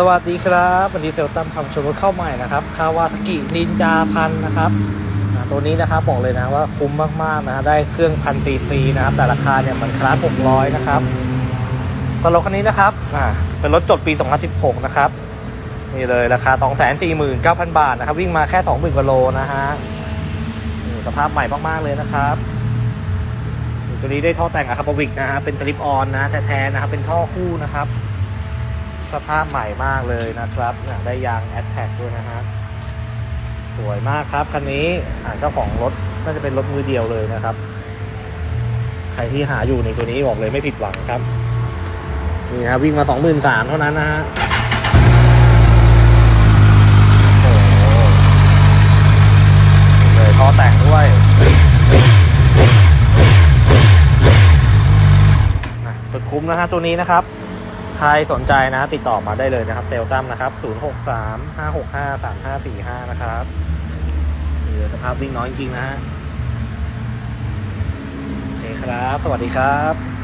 สวัสดีครับวันนี้เซลตัมทำชมรถเข้าใหม่นะครับคาวาสกินินจาพันนะครับตัวนี้นะครับบอกเลยนะว่าคุ้มมากๆนะได้เครื่องพันซีซีนะครับ แต่ราคาเนี่ยมันคลาส600 นะครับสำหรับคันนี้นะครับอ่าเป็นรถจดปี 2016 นะครับนี่เลยราคา 249,000 บาทนะครับ วิ่งมาแค่ 20,000กว่าโลนะฮะนี่สภาพใหม่มากๆเลยนะครับตัวนี้ได้ท่อแต่งอะคาปวิกนะฮะเป็นสลิปออนนะแท้ๆนะครับเป็นท่อคู่นะครับ สภาพใหม่มากเลยนะครับเนี่ยได้ยางแอ t แท็กด้วยนะฮะสวยมากครับคันนี้อ่าเจ้าของรถน่าจะเป็นรถมือเดียวเลยนะครับ ใครที่หาอยู่ในตัวนี้บอกเลยไม่ผิดหวังครับนี่นะวิ่งมาสองหมื่นสามเท่านั้นนะฮะโอ้โหเลยท่อแต่งด้วยอะสุดคุ้มนะฮะตัวนี้นะครับ ใครสนใจนะติดต่อมาได้เลยนะครับเซลตัมนะครับ 063 565 3545 นะครับเหลือสภาพวิ่งน้อยจริงๆนะฮะโอเคครับ สวัสดีครับ